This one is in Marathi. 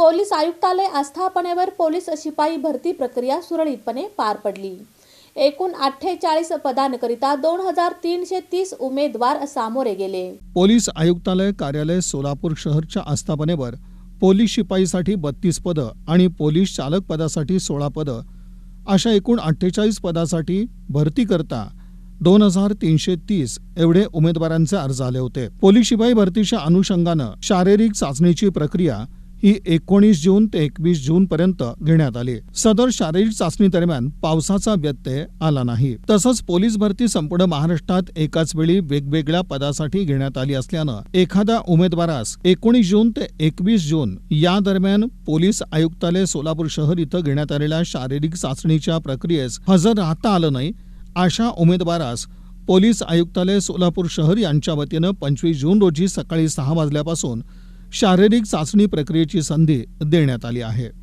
पोलीस आयुक्तालय आस्थापनेवर पोलीस शिपाई भरती प्रक्रिया सुरळीतपणे पार पडली. एकूण अठ्ठेचाळीस पदांकरिता दोन हजार तीनशे तीस उमेदवार सामोरे गेले. पोलीस आयुक्तालय कार्यालय सोलापूर शहरच्या आस्थापनेवर पोलीस शिपाईसाठी बत्तीस पदं आणि पोलीस चालक पदासाठी सोळा पदं. अशा एकूण अठ्ठेचाळीस पदासाठी भरती करता दोन हजार तीनशे तीस एवढे उमेदवारांचे अर्ज आले होते. पोलीस शिपाई भरतीच्या अनुषंगानं शारीरिक चाचणीची प्रक्रिया ही एकोणीस जून ते एकवीस जून पर्यंत घेण्यात आली. सदर शारीरिक चाचणी दरम्यान पावसाचा व्यत्यय आला नाही. तसंच पोलीस भरती संपूर्ण महाराष्ट्रात एकाच वेळी वेगवेगळ्या पदासाठी घेण्यात आली असल्यानं एखाद्या उमेदवारास एकोणीस जून ते एकवीस जून या दरम्यान पोलीस आयुक्तालय सोलापूर शहर इथं घेण्यात आलेल्या शारीरिक चाचणीच्या प्रक्रियेस हजर राहता आलं नाही अशा उमेदवारास पोलीस आयुक्तालय सोलापूर शहर यांच्या वतीनं पंचवीस जून रोजी सकाळी सहा वाजल्यापासून शारीरिक चाचणी प्रक्रियेची संधी देण्यात आली आहे.